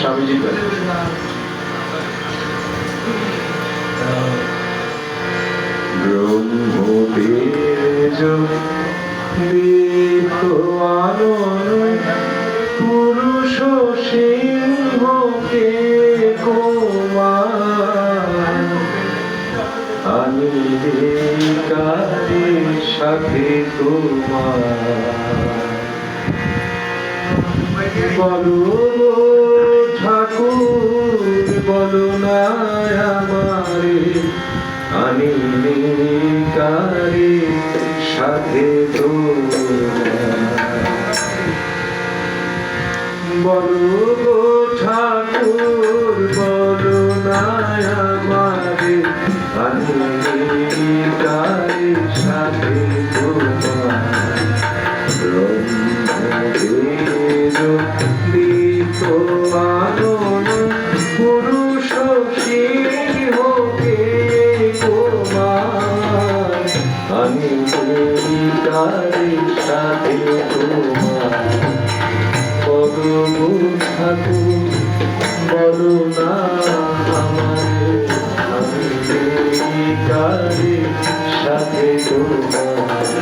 স্বামীজি ব্রহ্মবীজ দীপ্ত আনন্দ পুরুষ সাথে তোমার। ঠাকুর, বলো না আমারে, আমি কারে সাথে বলো গো ঠাকুর, বলো না আমারে, আমি কারে সাথে তোমার আনন আমি তার সাথে তোমার। পরম ঠাকুর বলো না আমারে। আমি সাথে তোমার।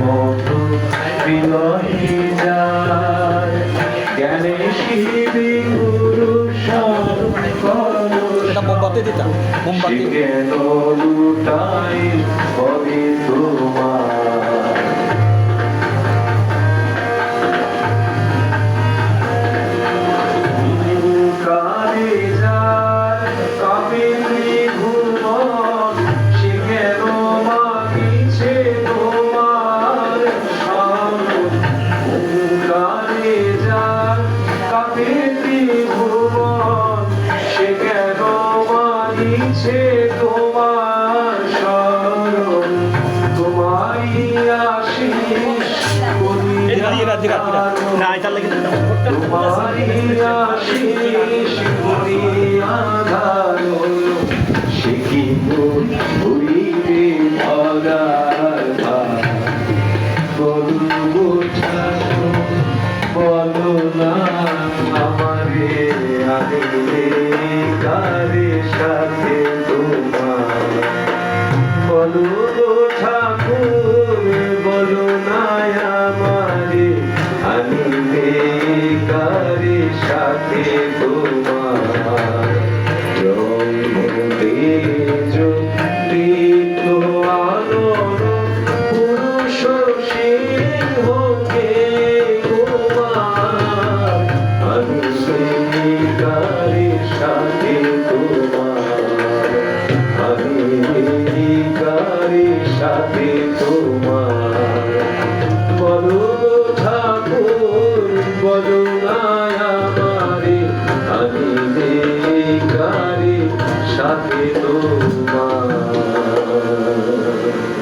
মতো বিনয়ী যায় জ্ঞানে শিবি গুরু মোমবাতি দিতা মোমবাতি ধীরা ধীরা ধীরা না এটা লাগে সে কি সাথে তোমার সাথে তোমার বলো ঠাকুর বলো